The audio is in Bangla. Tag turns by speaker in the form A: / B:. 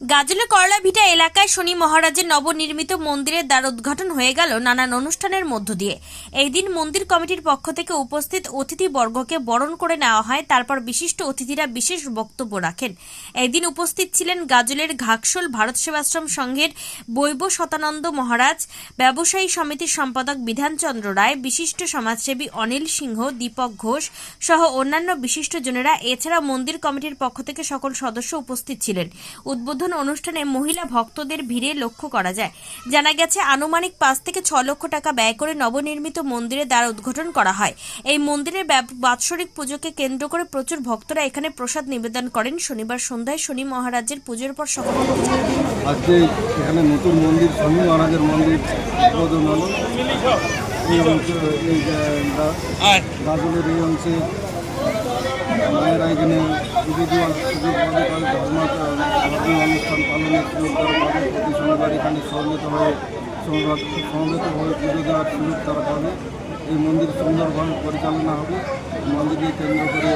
A: গাজলের করলাভিটা এলাকায় শনি মহারাজের নবনির্মিত মন্দিরের দ্বার উদ্ঘাটন হয়ে গেল নানান অনুষ্ঠানের মধ্য দিয়ে। এই দিন মন্দির কমিটির পক্ষ থেকে উপস্থিত অতিথিবর্গকে বরণ করে নেওয়া হয়, তারপর বিশিষ্ট অতিথিরা বিশেষ বক্তব্য রাখেন। এই দিন উপস্থিত ছিলেন গাজলের ঘাকশোল ভারত সেবাশ্রম সংঘের বৈব শতানন্দ মহারাজ, ব্যবসায়ী সমিতির সম্পাদক বিধানচন্দ্র রায়, বিশিষ্ট সমাজসেবী অনিল সিংহ, দীপক ঘোষ সহ অন্যান্য বিশিষ্টজনেরা এছাড়া মন্দির কমিটির পক্ষ থেকে সকল সদস্য উপস্থিত ছিলেন। উদ্বোধন অনুষ্ঠানে মহিলা ভক্তদের ভিড়ে লক্ষ্য করা যায়। জানা গেছে আনুমানিক পাঁচ থেকে ছ লক্ষ টাকা ব্যয় করে নবনির্মিত মন্দিরের দ্বার উদ্ঘাটন করা হয়। এই মন্দিরের বাৎসরিক পুজোকে কেন্দ্র করে প্রচুর ভক্তরা এখানে প্রসাদ নিবেদন করেন। শনিবার সন্ধ্যায় শনি মহারাজের পুজোর পর সকল
B: আজকে এখানে নতুন মন্দির স্বামী মহারাজের মন্দির উদ্বোধন হলো। এই অংশ এই গাজলের এই অংশে মায়েরা এখানে তাদের ধর্ম ধর্মীয় অনুষ্ঠান পালনের সুযোগ তারা এখানে সমবেত পুজো এই মন্দির সুন্দরভাবে পরিচালনা হবে। মন্দিরকে কেন্দ্র করে